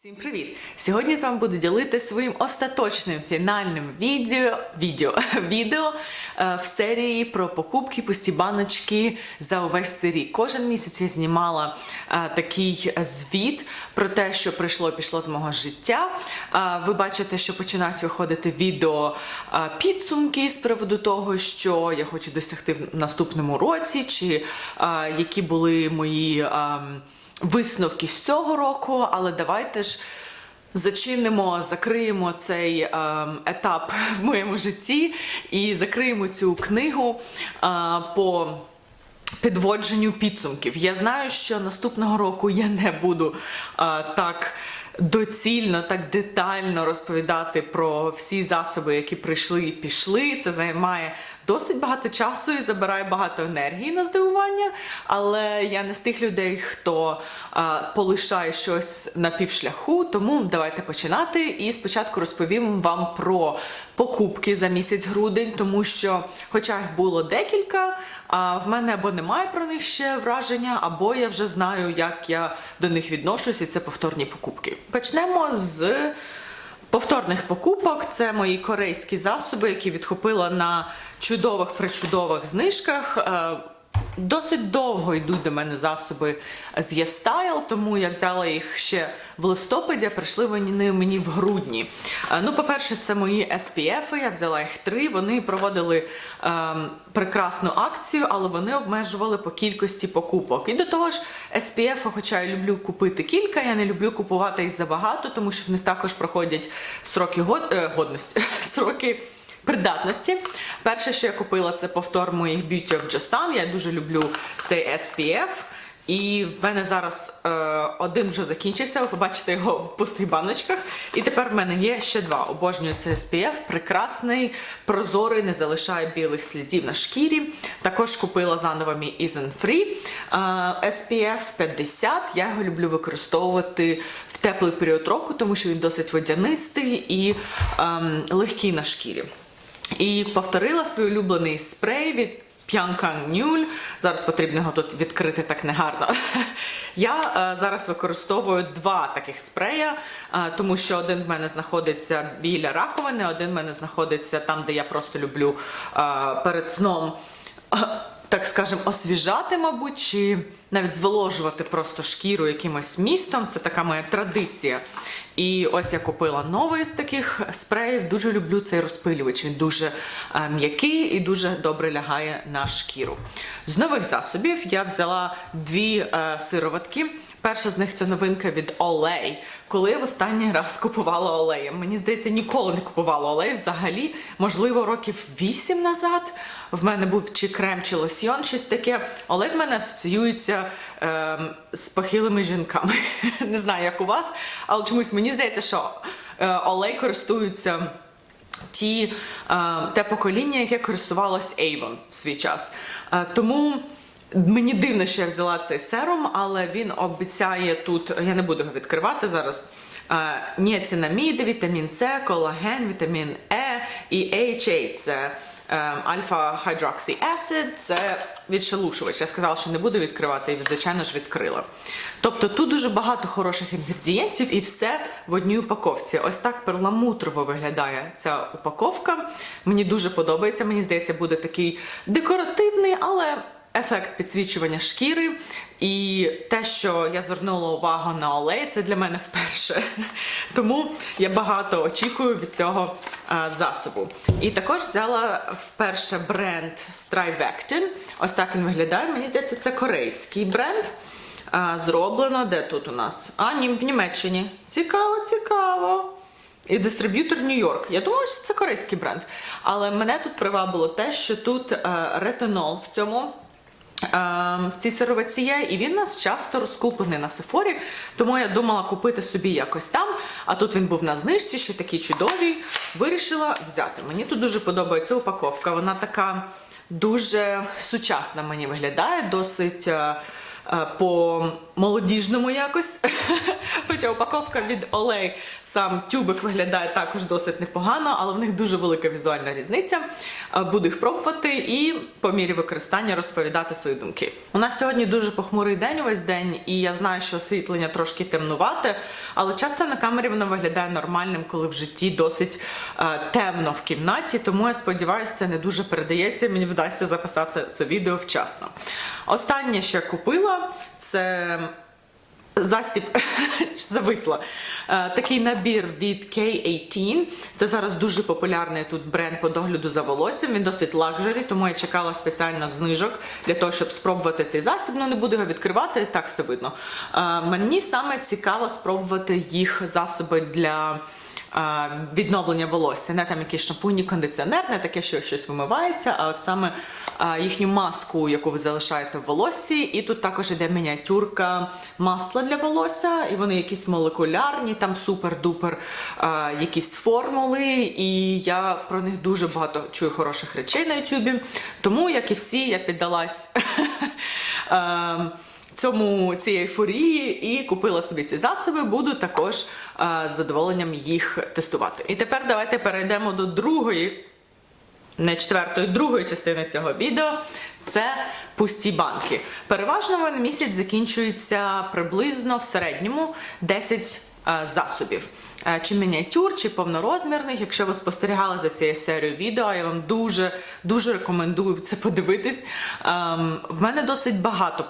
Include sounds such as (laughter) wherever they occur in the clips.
Всім привіт! Сьогодні з вами буду ділитися своїм остаточним фінальним відео, відео, (laughs) відео е, в серії про покупки пусті баночки за увесь цей рік. Кожен місяць я знімала е, такий звіт про те, що прийшло пішло з мого життя. Е, ви бачите, що починають виходити відео е, підсумки з приводу того, що я хочу досягти в наступному році, чи е, які були мої. ем, висновки з цього року, але давайте ж зачинимо, закриємо цей ем, етап в моєму житті і закриємо цю книгу е, по. Підводженню підсумків. Я знаю, що наступного року я не буду а, так доцільно, так детально розповідати про всі засоби, які прийшли і пішли. Це займає досить багато часу і забирає багато енергії на здивування. Але я не з тих людей, хто а, полишає щось на півшляху. Тому давайте починати. І спочатку розповім вам про покупки за місяць грудень, тому що, хоча їх було декілька, а в мене або немає про них ще враження, або я вже знаю, як я до них відношусь, і це повторні покупки. Почнемо з повторних покупок. Це мої корейські засоби, які відхопила на чудових причудових знижках. Е, Досить довго йдуть до мене засоби з YesStyle, тому я взяла їх ще в листопаді, а прийшли вони мені в грудні. Е, Ну, по-перше, це мої SPF, я взяла їх три. Вони проводили ем, прекрасну акцію, але вони обмежували по кількості покупок. І до того ж, SPF, хоча я люблю купити кілька, я не люблю купувати їх забагато, тому що в них також проходять сроки год... е, годності, (laughs) сроки придатності. Перше, що я купила, це повтор моїх Beauty of Joseon. Я дуже люблю цей SPF. І в мене зараз е, один вже закінчився, ви побачите його в пустих баночках. І тепер в мене є ще два. Обожнюю цей SPF, прекрасний, прозорий, не залишає білих слідів на шкірі. Також купила заново мій Isn't Free е, SPF 50. Я його люблю використовувати в теплий період року, тому що він досить водянистий і ем, легкий на шкірі. І повторила свій улюблений спрей від П'янка Нюль. Зараз потрібно його тут відкрити так негарно. (laughs) Я е, зараз використовую два таких спрея, е, тому що один в мене знаходиться біля раковини, один в мене знаходиться там, де я просто люблю е, перед сном. Так скажем, освіжати, мабуть, чи навіть зволожувати просто шкіру якимось містом. Це така моя традиція. І ось я купила новий з таких спреїв. Дуже люблю цей розпилювач. Він дуже е, м'який і дуже добре лягає на шкіру. З нових засобів я взяла дві е, сироватки. Перша з них це новинка від Olay. Коли я в останній раз купувала олеєм, мені здається, ніколи не купувала олей взагалі. Можливо, років 8 назад. В мене був чи крем, чи лосьйон, щось таке. Олей в мене асоціюється ем, з похилими жінками. (laughs) Не знаю, як у вас, але чомусь мені здається, що е, олей користуються ті, е, те покоління, яке користувалось Avon в свій час. Е, тому мені дивно, що я взяла цей серум, але він обіцяє тут, я не буду його відкривати зараз. Е, Ніацинаміди, вітамін С, колаген, вітамін Е і AHA. Це альфа хайдроксі acid, це відшелушувач. Я сказала, що не буду відкривати, і звичайно ж відкрила. Тобто тут дуже багато хороших інгредієнтів і все в одній упаковці. Ось так перламутрово виглядає ця упаковка. Мені дуже подобається. Мені здається, буде такий декоративний, але ефект підсвічування шкіри. І те, що я звернула увагу на олей, це для мене вперше. (laughs) Тому я багато очікую від цього е, засобу. І також взяла вперше бренд Strivectin. Ось так він виглядає. Мені здається, це корейський бренд. Е, зроблено де тут у нас? А, ні, в Німеччині. Цікаво, цікаво. І дистриб'ютор Нью-Йорк. Я думала, що це корейський бренд. Але мене тут привабило те, що тут е, ретинол в цьому. Е, В цій сировиці є, і він нас часто розкуплений на Сефорі, тому я думала купити собі якось там. А тут він був на знижці, ще такий чудовий. Вирішила взяти. Мені тут дуже подобається упаковка. Вона така дуже сучасна мені виглядає, досить е, е, по молодіжному якось. (laughs) Хоча упаковка від Олей, сам тюбик виглядає також досить непогано, але в них дуже велика візуальна різниця. Е, Буду їх пробувати і по мірі використання розповідати свої думки. У нас сьогодні дуже похмурий день увесь день, і я знаю, що освітлення трошки темнувате, але часто на камері воно виглядає нормальним, коли в житті досить е, темно в кімнаті. Тому я сподіваюся, це не дуже передається. Мені вдасться записати це відео вчасно. Останнє, що я купила, це засіб (laughs) зависла. Е, Такий набір від K18. Це зараз дуже популярний тут бренд по догляду за волоссям. Він досить лакжері, тому я чекала спеціально знижок для того, щоб спробувати цей засіб. Ну не буду його відкривати, так все видно. Е, Мені саме цікаво спробувати їх засоби для. Відновлення волосся, не там якийсь шампунь, кондиціонер, не таке, що щось вимивається, а от саме їхню маску, яку ви залишаєте в волоссі. І тут також іде мініатюрка масла для волосся, і вони якісь молекулярні, там супер-дупер якісь формули. І я про них дуже багато чую хороших речей на Ютубі. Тому, як і всі, я піддалась. (laughs) Цьому цій ейфорії і купила собі ці засоби, буду також е, з задоволенням їх тестувати. І тепер давайте перейдемо до другої не четвертої, другої частини цього відео. Це пусті банки. Переважно в мене місяць закінчується приблизно в середньому 10 е, засобів. Е, Чи мініатюр, чи повнорозмірних. Якщо ви спостерігали за цією серією відео, я вам дуже дуже рекомендую це подивитись. Ем, В мене досить багато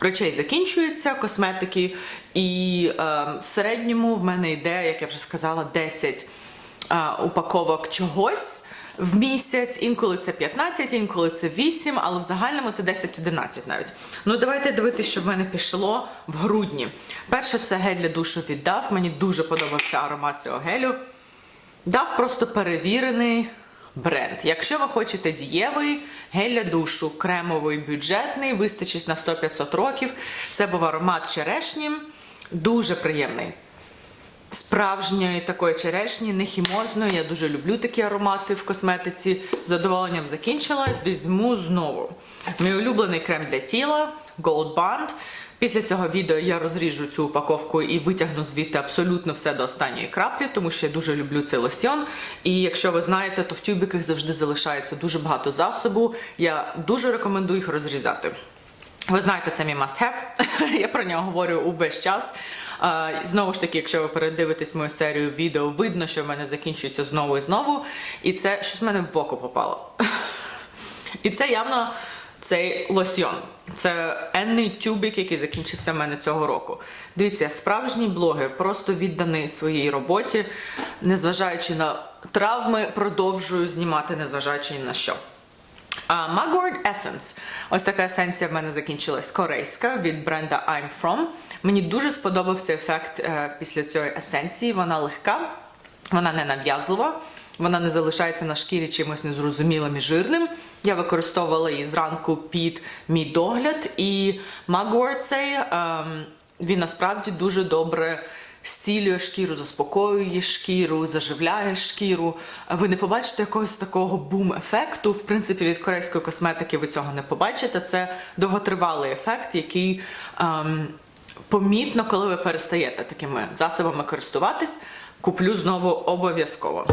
речей закінчується, косметики, і е, в середньому в мене йде, як я вже сказала, 10 е, упаковок чогось. В місяць, інколи це 15, інколи це 8, але в загальному це 10-11 навіть. Ну давайте дивитися, що в мене пішло в грудні. Перше це гель для душу від DAF. Мені дуже подобався аромат цього гелю. DAF просто перевірений бренд. Якщо ви хочете дієвий гель для душу, кремовий, бюджетний, вистачить на 100-500 років. Це був аромат черешні, дуже приємний. Справжньої такої черешні, не хімозної. Я дуже люблю такі аромати в косметиці. З задоволенням закінчила. Візьму знову. Мій улюблений крем для тіла Gold Bond. Після цього відео я розріжу цю упаковку і витягну звідти абсолютно все до останньої краплі, тому що я дуже люблю цей лосьон. І якщо ви знаєте, то в тюбиках завжди залишається дуже багато засобу. Я дуже рекомендую їх розрізати. Ви знаєте, це мій must have. (laughs) Я про нього говорю увесь час. Знову ж таки, якщо ви передивитесь мою серію відео, видно, що в мене закінчується знову і знову. І це щось в мене в око попало. (laughs) І це явно цей лосьйон. Це енний тюбик, який закінчився в мене цього року. Дивіться, справжній блогер, просто відданий своїй роботі, незважаючи на травми, продовжую знімати, незважаючи на що. А, Mugwort Essence. Ось така есенція в мене закінчилась корейська від бренда I'm From. Мені дуже сподобався ефект е, після цієї есенції. Вона легка, вона не нав'язлива, вона не залишається на шкірі чимось незрозумілим і жирним. Я використовувала її зранку під мій догляд, і Mugwort цей ем, він насправді дуже добре зцілює шкіру, заспокоює шкіру, заживляє шкіру. Ви не побачите якогось такого бум-ефекту. В принципі, від корейської косметики ви цього не побачите. Це довготривалий ефект, який ем, помітно, коли ви перестаєте такими засобами користуватись. Куплю знову обов'язково.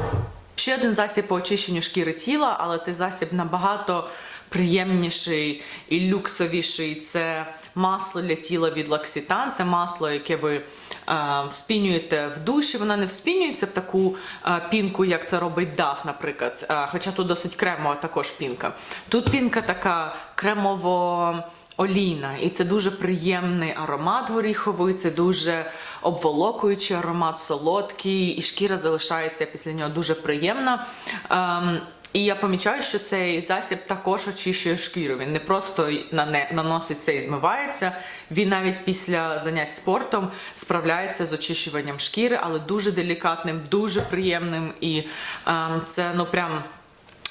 Ще один засіб по очищенню шкіри тіла, але цей засіб набагато приємніший і люксовіший. Це масло для тіла від L'Occitane. Це масло, яке ви е, вспінюєте в душі. Воно не вспінюється в таку е, пінку, як це робить DAF, наприклад. Е, хоча тут досить кремова також пінка. Тут пінка така кремово. Олійна, і це дуже приємний аромат горіховий, це дуже обволокуючий аромат, солодкий, і шкіра залишається після нього дуже приємна. Ем, і я помічаю, що цей засіб також очищує шкіру. Він не просто нане- наносить це і змивається. Він навіть після занять спортом справляється з очищуванням шкіри, але дуже делікатним, дуже приємним. І ем, це ну прям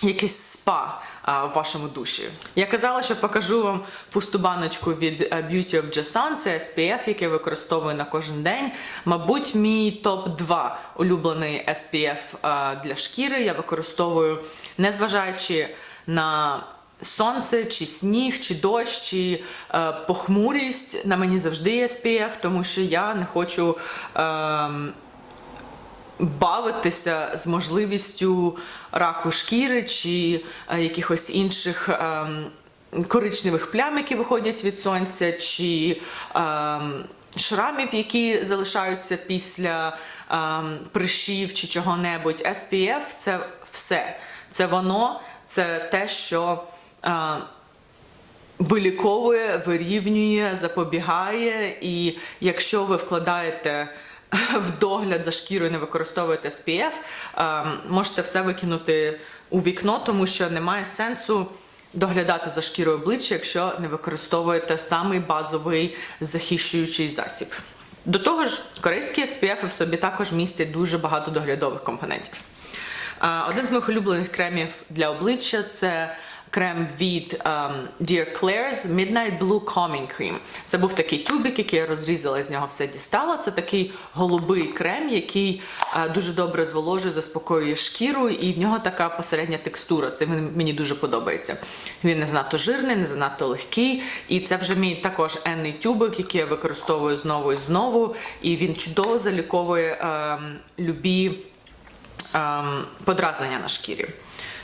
якийсь спа в вашому душі. Я казала, що покажу вам пусту баночку від е, Beauty of Jason, це SPF, який я використовую на кожен день. Мабуть, мій топ-2 улюблений SPF для шкіри. Я використовую, незважаючи на сонце, чи сніг, чи дощ, чи е, похмурість. На мені завжди є SPF, тому що я не хочу. ем, бавитися з можливістю раку шкіри чи е, якихось інших ем, коричневих плям, які виходять від сонця, чи ем, шрамів, які залишаються після ем, прищів чи чого-небудь. SPF – це все. Це воно, це те, що. Е, виліковує, вирівнює, запобігає. І якщо ви вкладаєте в догляд за шкірою, не використовуєте SPF, ем, можете все викинути у вікно, тому що немає сенсу. Доглядати за шкірою обличчя, якщо не використовуєте самий базовий захищуючий засіб. До того ж, корейські SPF в собі також містять дуже багато доглядових компонентів. Один з моїх улюблених кремів для обличчя це крем від ем, Dear Claire's Midnight Blue Calming Cream. Це був такий тюбик, який я розрізала з нього все дістала. Це такий голубий крем, який е, дуже добре зволожує, заспокоює шкіру, і в нього така посередня текстура. Це мен- мені дуже подобається. Він не занадто жирний, не занадто легкий. І це вже мій також енний тюбик, який я використовую знову і знову. І він чудово заліковує ем, любі ем, подразнення на шкірі.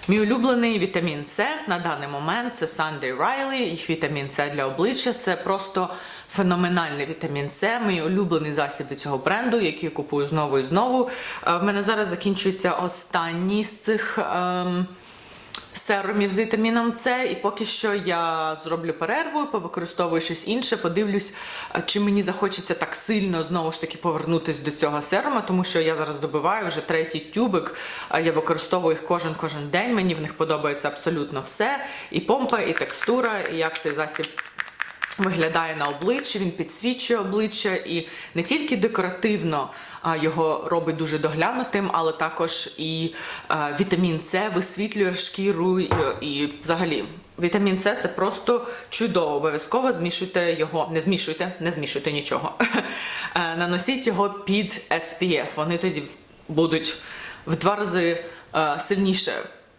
Мій улюблений вітамін С на даний момент це Sunday Riley, їх вітамін С для обличчя. Це просто феноменальний вітамін С. Мій улюблений засіб від цього бренду, який я купую знову і знову. Е, В мене зараз закінчується останній з цих. ем, серумів з вітаміном С, і поки що я зроблю перерву, повикористовую щось інше, подивлюсь, е, чи мені захочеться так сильно знову ж таки повернутися до цього серума, тому що я зараз добиваю вже третій тюбик. Я використовую їх кожен кожен день. Мені в них подобається абсолютно все. І помпа, і текстура, і як цей засіб. Виглядає на обличчі, він підсвічує обличчя і не тільки декоративно його робить дуже доглянутим, але також і вітамін С висвітлює шкіру і, і взагалі. Вітамін С це просто чудово. Обов'язково змішуйте його, не змішуйте, не змішуйте нічого. (laughs) Е, Наносіть його під SPF. Вони тоді будуть в два рази е, сильніше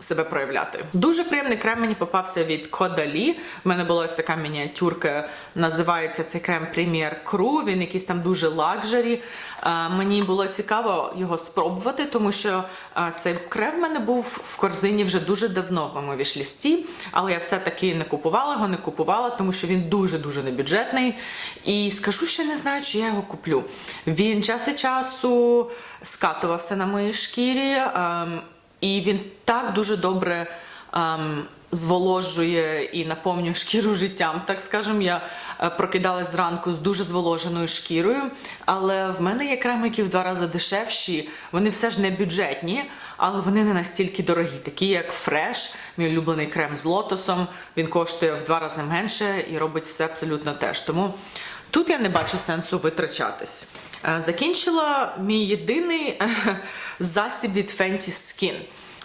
себе проявляти. Дуже приємний крем мені попався від Кодалі. У мене була ось така мініатюрка, називається цей крем Premier Crew. Він якийсь там дуже лакжері. Е, Мені було цікаво його спробувати, тому що е, цей крем в мене був в корзині вже дуже давно в моєму вішлісті, але я все-таки не купувала його, не купувала, тому що він дуже-дуже небюджетний. І скажу, що не знаю, чи я його куплю. Він час від часу скатувався на моїй шкірі. І він так дуже добре ем, зволожує і наповнює шкіру життям. Так скажем, я е, прокидалась зранку з дуже зволоженою шкірою, але в мене є креми, в два рази дешевші. Вони все ж не бюджетні, але вони не настільки дорогі, такі як Fresh, мій улюблений крем з лотосом. Він коштує в два рази менше і робить все абсолютно теж. Тому тут я не бачу сенсу витрачатись. Е, Закінчила мій єдиний е, засіб від Fenty Skin.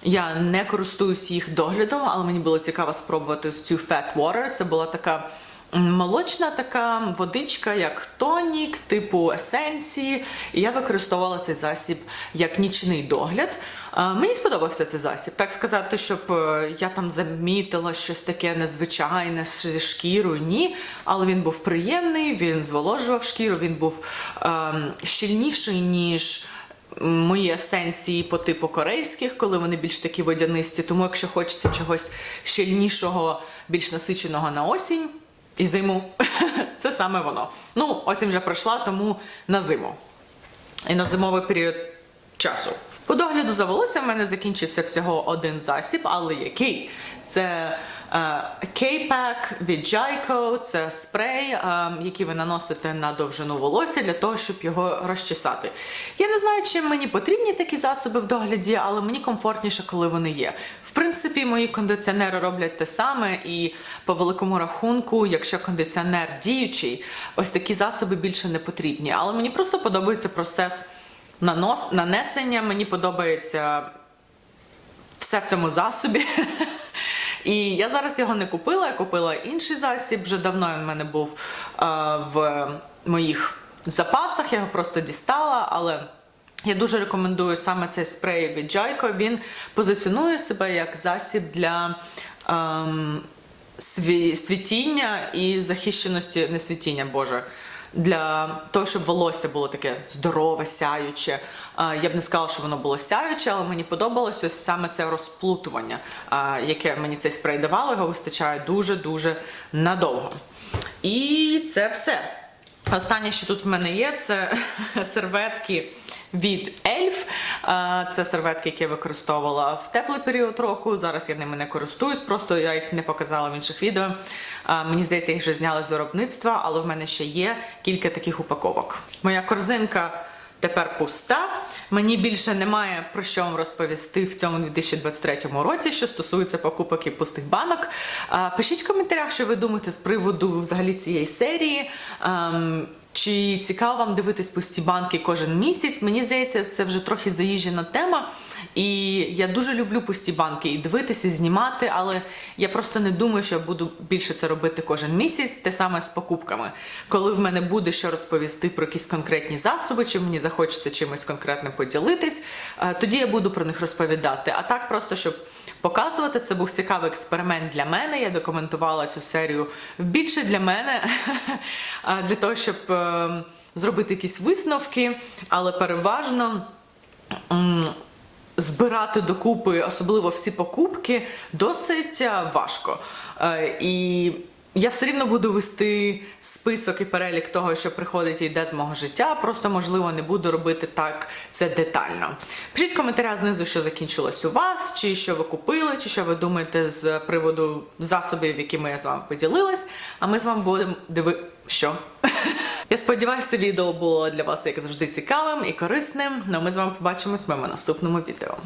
Я не користуюсь їх доглядом, але мені було цікаво спробувати ось цю Fat Water. Це була така молочна така водичка, як тонік, типу есенції. І я використовувала цей засіб як нічний догляд. Е, Мені сподобався цей засіб. Так сказати, щоб е, я там замітила щось таке незвичайне зі шкірою, ні. Але він був приємний, він зволожував шкіру, він був ем, щільніший, ніж мої есенції по типу корейських, коли вони більш такі водянисті. Тому, якщо хочеться чогось щільнішого, більш насиченого на осінь і зиму, (laughs) це саме воно. Ну, осінь вже пройшла, тому на зиму. І на зимовий період часу. По догляду за волоссям в мене закінчився всього один засіб, але який? Це е, K-Pack від Jaico, це спрей, е, який ви наносите на довжину волосся для того, щоб його розчесати. Я не знаю, чим мені потрібні такі засоби в догляді, але мені комфортніше, коли вони є. В принципі, мої кондиціонери роблять те саме, і по великому рахунку, якщо кондиціонер діючий, ось такі засоби більше не потрібні. Але мені просто подобається процес нанос, нанесення, мені подобається все в цьому засобі. (laughs) І я зараз його не купила, я купила інший засіб. Вже давно він в мене був е, в моїх запасах, я його просто дістала, але. Я дуже рекомендую саме цей спрей від Jaico. Він позиціонує себе як засіб для ем, сві- світіння і захищеності, не світіння, Боже. Для того, щоб волосся було таке здорове, сяюче. Я б не сказала, що воно було сяюче, але мені подобалось ось саме це розплутування, яке мені цей спрей давало, його вистачає дуже-дуже надовго. І це все. Останнє, що тут в мене є, це (laughs) серветки від Ельф. Це серветки, які я використовувала в теплий період року. Зараз я ними не користуюсь, просто я їх не показала в інших відео. Мені здається, їх вже зняли з виробництва, але в мене ще є кілька таких упаковок. Моя корзинка. Тепер пуста. Мені більше немає про що вам розповісти в цьому 2023 році, що стосується покупок і пустих банок. Пишіть в коментарях, що ви думаєте з приводу взагалі цієї серії. Чи цікаво вам дивитись пусті банки кожен місяць? Мені здається, це вже трохи заїжджена тема. І я дуже люблю пусті банки і дивитися, і знімати, але я просто не думаю, що я буду більше це робити кожен місяць, те саме з покупками. Коли в мене буде що розповісти про якісь конкретні засоби, чи мені захочеться чимось конкретним поділитись, е, тоді я буду про них розповідати. А так просто щоб. Показувати це був цікавий експеримент для мене. Я документувала цю серію більше для мене, (laughs) для того, щоб е, зробити якісь висновки, але переважно збирати докупи, особливо всі покупки, досить е, важко. Е, І я все рівно буду вести список і перелік того, що приходить і йде з мого життя. Просто можливо не буду робити так це детально. Пишіть в коментарях знизу, що закінчилось у вас, чи що ви купили, чи що ви думаєте з приводу засобів, якими я з вами поділилась. А ми з вами будемо диви... Що? (laughs) Я сподіваюся, відео було для вас як завжди цікавим і корисним. Ну а ми з вами побачимось в моєму наступному відео.